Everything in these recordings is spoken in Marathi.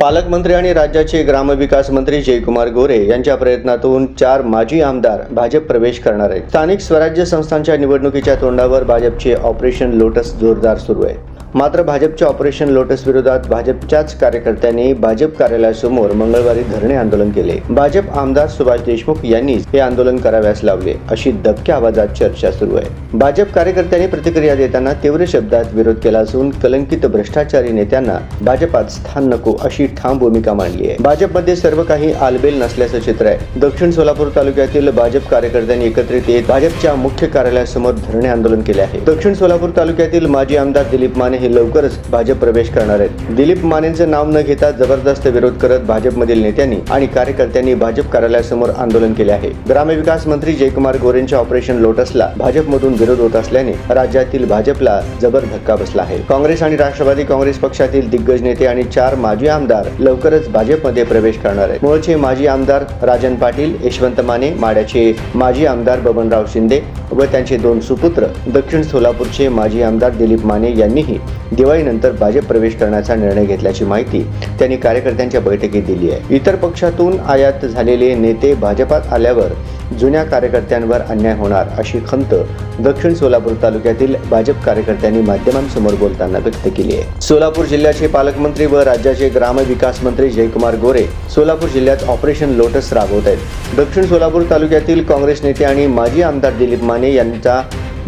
पालकमंत्री आणि राज्याचे ग्रामविकास मंत्री जयकुमार गोरे यांच्या प्रयत्नातून चार माजी आमदार भाजप प्रवेश करणार आहेत. स्थानिक स्वराज्य संस्थांच्या निवडणुकीच्या तोंडावर भाजपचे ऑपरेशन लोटस जोरदार सुरू आहे. मात्र भाजपच्या ऑपरेशन लोटस विरोधात भाजपच्याच कार्यकर्त्यांनी भाजप कार्यालयासमोर मंगळवारी धरणे आंदोलन केले. भाजप आमदार सुभाष देशमुख यांनीच हे आंदोलन कराव्यास लावले अशी दबक्या आवाजात चर्चा सुरू आहे. भाजप कार्यकर्त्यांनी प्रतिक्रिया देताना तीव्र शब्दात विरोध केला असून कलंकित भ्रष्टाचारी नेत्यांना भाजपात स्थान नको अशी ठाम भूमिका मांडली आहे. भाजपमध्ये सर्व काही आलबेल नसल्याचं चित्र आहे. दक्षिण सोलापूर तालुक्यातील भाजप कार्यकर्त्यांनी एकत्रित येत भाजपच्या मुख्य कार्यालयासमोर धरणे आंदोलन केले आहे. दक्षिण सोलापूर तालुक्यातील माजी आमदार दिलीप माने हे लवकरच भाजप प्रवेश करणार आहेत. दिलीप मानेंचं नाव न घेता जबरदस्त विरोध करत भाजपमधील नेत्यांनी आणि कार्यकर्त्यांनी भाजप कार्यालयासमोर आंदोलन केले आहे. ग्रामविकास मंत्री जयकुमार गोरेंच्या ऑपरेशन लोटसला भाजपमधून विरोध होत असल्याने राज्यातील भाजपला जबर धक्का बसला आहे. काँग्रेस आणि राष्ट्रवादी काँग्रेस पक्षातील दिग्गज नेते आणि चार माजी आमदार लवकरच भाजपमध्ये प्रवेश करणार आहेत. मूळचे माजी आमदार राजन पाटील यशवंत माने माड्याचे माजी आमदार बबनराव शिंदे व त्यांचे दोन सुपुत्र दक्षिण सोलापूरचे माजी आमदार दिलीप माने यांनीही दिवाळीनंतर भाजप प्रवेश करण्याचा निर्णय घेतल्याची माहिती त्यांनी कार्यकर्त्यांच्या बैठकीत दिली आहे. इतर पक्षातून आयात झालेले नेते भाजपात आल्यावर जुन्या कार्यकर्त्यांवर अन्याय होणार अशी खंत दक्षिण सोलापूर तालुक्यातील भाजप कार्यकर्त्यांनी माध्यमांसमोर बोलताना व्यक्त केली आहे. सोलापूर जिल्ह्याचे पालकमंत्री व राज्याचे ग्रामविकास मंत्री जयकुमार गोरे सोलापूर जिल्ह्यात ऑपरेशन लोटस राबवत आहेत. दक्षिण सोलापूर तालुक्यातील काँग्रेस नेते आणि माजी आमदार दिलीप माने यांचा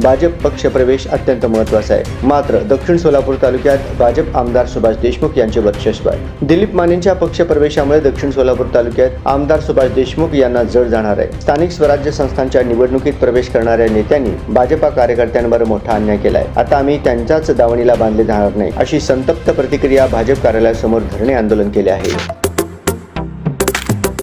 भाजप पक्ष प्रवेश अत्यंत महत्त्वाचा आहे. मात्र दक्षिण सोलापूर तालुक्यात भाजप आमदार सुभाष देशमुख यांचे वर्चस्व आहे. दिलीप मानेंच्या पक्ष प्रवेशामुळे दक्षिण सोलापूर तालुक्यात आमदार सुभाष देशमुख यांना जड जाणार आहे. स्थानिक स्वराज्य संस्थांच्या निवडणुकीत प्रवेश करणाऱ्या नेत्यांनी भाजपा कार्यकर्त्यांवर मोठा अन्याय केलाय. आता आम्ही त्यांच्याच दावणीला बांधले जाणार नाही अशी संतप्त प्रतिक्रिया भाजप कार्यालयासमोर धरणे आंदोलन केले आहे.